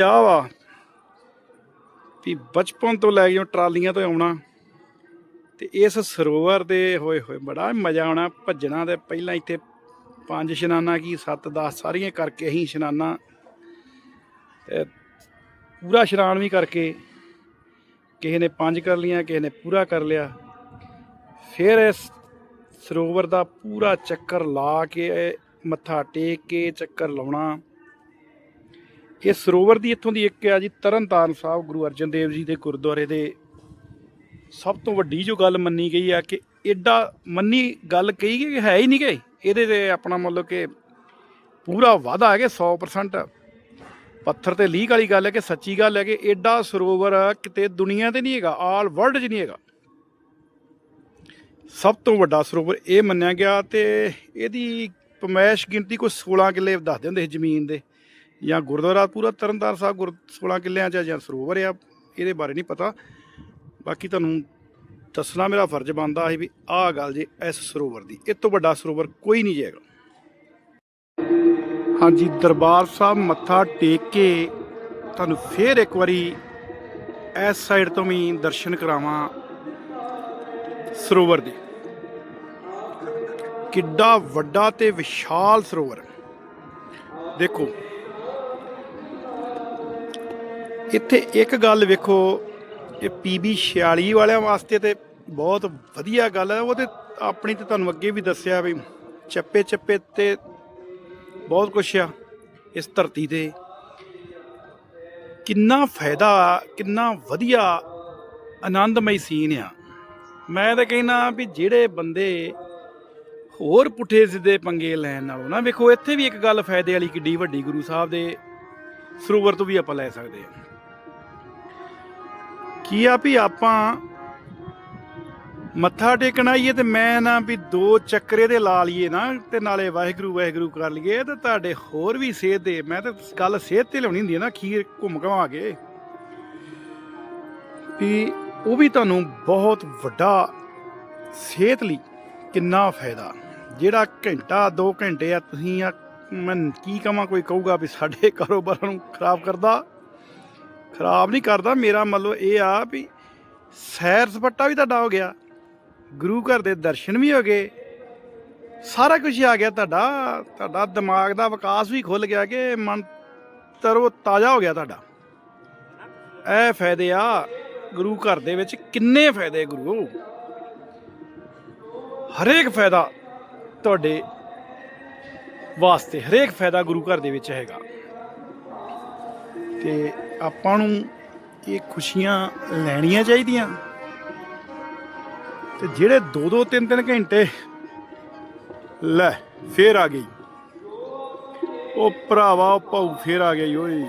ਆ ਵਾ? ਵੀ ਬਚਪਨ ਤੋਂ ਲੈ ਕੇ ਟਰਾਲੀਆਂ ਤੋਂ ਆਉਣਾ। ਤੇ ਇਸ ਸਰੋਵਰ ਦੇ ਹੋਏ ਹੋਏ ਬੜਾ ਮਜ਼ਾ ਆਉਣਾ, ਭੱਜਣਾ ਤੇ ਪਹਿਲਾਂ ਇੱਥੇ ਪੰਜ ਇਸ਼ਨਾਨਾਂ ਕੀ 7 10 ਸਾਰੀਆਂ ਕਰਕੇ ਅਸੀਂ ਇਸ਼ਨਾਨਾ ਪੂਰਾ ਇਸ਼ਨਾਨ ਵੀ ਕਰਕੇ ਕਿਸੇ ਨੇ ਪੰਜ ਕਰ ਲੀਆਂ ਕਿਸੇ ਨੇ ਪੂਰਾ ਕਰ ਲਿਆ। ਫਿਰ ਇਸ ਸਰੋਵਰ ਦਾ ਪੂਰਾ ਚੱਕਰ ਲਾ ਕੇ, ਮੱਥਾ ਟੇਕ ਕੇ ਚੱਕਰ ਲਾਉਣਾ। ਇਹ ਸਰੋਵਰ ਦੀ ਇੱਥੋਂ ਦੀ ਇੱਕ ਆ ਜੀ, ਤਰਨਤਾਰਨ ਸਾਹਿਬ ਗੁਰੂ ਅਰਜਨ ਦੇਵ ਜੀ ਦੇ ਗੁਰਦੁਆਰੇ ਦੇ। ਸਭ ਤੋਂ ਵੱਡੀ ਜੋ ਗੱਲ ਮੰਨੀ ਗਈ ਆ ਕਿ ਐਡਾ ਮੰਨੀ ਗੱਲ ਕਹੀ ਗਈ ਕਿ ਹੈ ਹੀ ਨਹੀਂ ਗਈ। ਇਹਦੇ ਤੇ ਆਪਣਾ ਮਤਲਬ ਕਿ ਪੂਰਾ ਵਾਅਦਾ ਹੈ ਕਿ 100% ਪੱਥਰ ਤੇ ਲੀਕ ਵਾਲੀ ਗੱਲ ਹੈ ਕਿ ਸੱਚੀ ਗੱਲ ਹੈ ਕਿ ਐਡਾ ਸਰੋਵਰ ਕਿਤੇ ਦੁਨੀਆ ਤੇ ਨਹੀਂ ਹੈਗਾ, ਆਲ ਵਰਲਡ 'ਚ ਨਹੀਂ ਹੈਗਾ। ਸਭ ਤੋਂ ਵੱਡਾ ਸਰੋਵਰ ਇਹ ਮੰਨਿਆ ਗਿਆ ਤੇ ਇਹਦੀ ਪਮੈਸ਼ ਗਿਣਤੀ ਕੋਈ 16 ਕਿੱਲੇ ਦੱਸਦੇ ਹੁੰਦੇ ਸੀ ਜ਼ਮੀਨ ਦੇ। ਜਾਂ ਗੁਰਦੁਆਰਾ ਪੂਰਾ ਤਰਨਤਾਰਨ ਸਾਹਿਬ ਗੁਰ 16 ਕਿੱਲਿਆਂ 'ਚ ਜਾਂ ਸਰੋਵਰ ਆ, ਇਹਦੇ ਬਾਰੇ ਨਹੀਂ ਪਤਾ। ਬਾਕੀ ਤੁਹਾਨੂੰ ਦੱਸਣਾ ਮੇਰਾ ਫਰਜ਼ ਬਣਦਾ ਸੀ ਵੀ ਆਹ ਗੱਲ ਜੇ ਇਸ ਸਰੋਵਰ ਦੀ, ਇਹ ਤੋਂ ਵੱਡਾ ਸਰੋਵਰ ਕੋਈ ਨਹੀਂ ਜੇਗਾ ਹਾਂਜੀ, ਦਰਬਾਰ ਸਾਹਿਬ ਮੱਥਾ ਟੇਕ ਕੇ ਤੁਹਾਨੂੰ ਫੇਰ ਇੱਕ ਵਾਰੀ ਇਸ ਸਾਈਡ ਤੋਂ ਵੀ ਦਰਸ਼ਨ ਕਰਾਵਾਂ ਸਰੋਵਰ ਦੇ। ਕਿੱਡਾ ਵੱਡਾ ਤੇ ਵਿਸ਼ਾਲ ਸਰੋਵਰ। ਦੇਖੋ ਇੱਥੇ ਇੱਕ ਗੱਲ ਵੇਖੋ, ਇਹ ਪੀਬੀ 46 ਵਾਲਿਆਂ ਵਾਸਤੇ ਤੇ ਬਹੁਤ ਵਧੀਆ ਗੱਲ ਹੈ। ਉਹ ਤੇ ਆਪਣੀ ਤੇ ਤੁਹਾਨੂੰ ਅੱਗੇ ਵੀ ਦੱਸਿਆ ਵੀ ਚੱਪੇ ਚੱਪੇ ਤੇ ਬਹੁਤ ਕੁਛ ਆ ਇਸ ਧਰਤੀ ਤੇ। ਕਿੰਨਾ ਫਾਇਦਾ, ਕਿੰਨਾ ਵਧੀਆ, ਆਨੰਦਮਈ ਸੀਨ ਆ। ਮੈਂ ਤਾਂ ਕਹਿੰਦਾ ਵੀ ਜਿਹੜੇ ਬੰਦੇ ਹੋਰ ਪੁੱਠੇ ਸਿੱਧੇ ਪੰਗੇ ਲੈਣ ਨਾਲੋਂ ਨਾ, ਵੇਖੋ ਇੱਥੇ ਵੀ ਇੱਕ ਗੱਲ ਫਾਇਦੇ ਵਾਲੀ ਕਿੱਡੀ ਵੱਡੀ ਗੁਰੂ ਸਾਹਿਬ ਦੇ ਸਰੋਵਰ ਤੋਂ ਵੀ ਆਪਾਂ ਲੈ ਸਕਦੇ ਹਾਂ। ਕੀ ਆ ਵੀ ਆਪਾਂ ਮੱਥਾ ਟੇਕਣ ਆਈਏ ਤੇ ਮੈਂ ਨਾ ਵੀ ਦੋ ਚੱਕਰੇ ਦੇ ਲਾ ਲਈਏ ਨਾ ਤੇ ਨਾਲੇ ਵਾਹਿਗੁਰੂ ਵਾਹਿਗੁਰੂ ਕਰ ਲਈਏ ਤੇ ਤੁਹਾਡੇ ਹੋਰ ਵੀ ਸਿਹਤ ਦੇ। ਮੈਂ ਤਾਂ ਗੱਲ ਸਿਹਤ ਤੇ ਲਿਆਉਣੀ ਹੁੰਦੀ ਹੈ ਨਾ, ਖੀਰ ਘੁੰਮ ਘਮਾ ਕੇ। ਵੀ ਉਹ ਵੀ ਤੁਹਾਨੂੰ ਬਹੁਤ ਵੱਡਾ ਸਿਹਤ ਲਈ ਕਿੰਨਾ ਫਾਇਦਾ। ਜਿਹੜਾ ਘੰਟਾ 2 ਘੰਟੇ ਆ, ਤੁਸੀਂ ਆ, ਮੈਂ ਕੀ ਕਹਾਂ ਕੋਈ ਕਹੂਗਾ ਵੀ ਸਾਡੇ ਕਾਰੋਬਾਰ ਨੂੰ ਖਰਾਬ ਕਰਦਾ। ਖਰਾਬ ਨਹੀਂ ਕਰਦਾ। ਮੇਰਾ ਮਤਲਬ ਇਹ ਆ ਵੀ ਸੈਰ ਸਪੱਟਾ ਵੀ ਤੁਹਾਡਾ ਹੋ ਗਿਆ। ਗੁਰੂ ਘਰ ਦੇ ਦਰਸ਼ਨ ਵੀ ਹੋ ਗਏ। ਸਾਰਾ ਕੁਝ ਆ ਗਿਆ ਤੁਹਾਡਾ। ਤੁਹਾਡਾ ਦਿਮਾਗ ਦਾ ਵਿਕਾਸ ਵੀ ਖੁੱਲ ਗਿਆ ਕਿ ਮਨ ਤਰੋ ਤਾਜ਼ਾ ਹੋ ਗਿਆ ਤੁਹਾਡਾ। ਇਹ ਫਾਇਦੇ ਆ ਗੁਰੂ ਘਰ ਦੇ ਵਿੱਚ ਕਿੰਨੇ ਫਾਇਦੇ ਗੁਰੂ। ਹਰੇਕ ਫਾਇਦਾ ਤੁਹਾਡੇ ਵਾਸਤੇ, ਹਰੇਕ ਫਾਇਦਾ ਗੁਰੂ ਘਰ ਦੇ ਵਿੱਚ ਹੈਗਾ। ਤੇ ਆਪਾਂ ਨੂੰ ਇਹ ਖੁਸ਼ੀਆਂ ਲੈਣੀਆਂ ਚਾਹੀਦੀਆਂ। ਤੇ ਜਿਹੜੇ 2-2 3-3 ਘੰਟੇ, ਲੈ, ਫੇਰ ਆ ਗਈ। ਉਹ ਭਰਾਵਾ, ਉਹ ਭਾਊ ਫੇਰ ਆ ਗਈ ਈ, ਓਏ।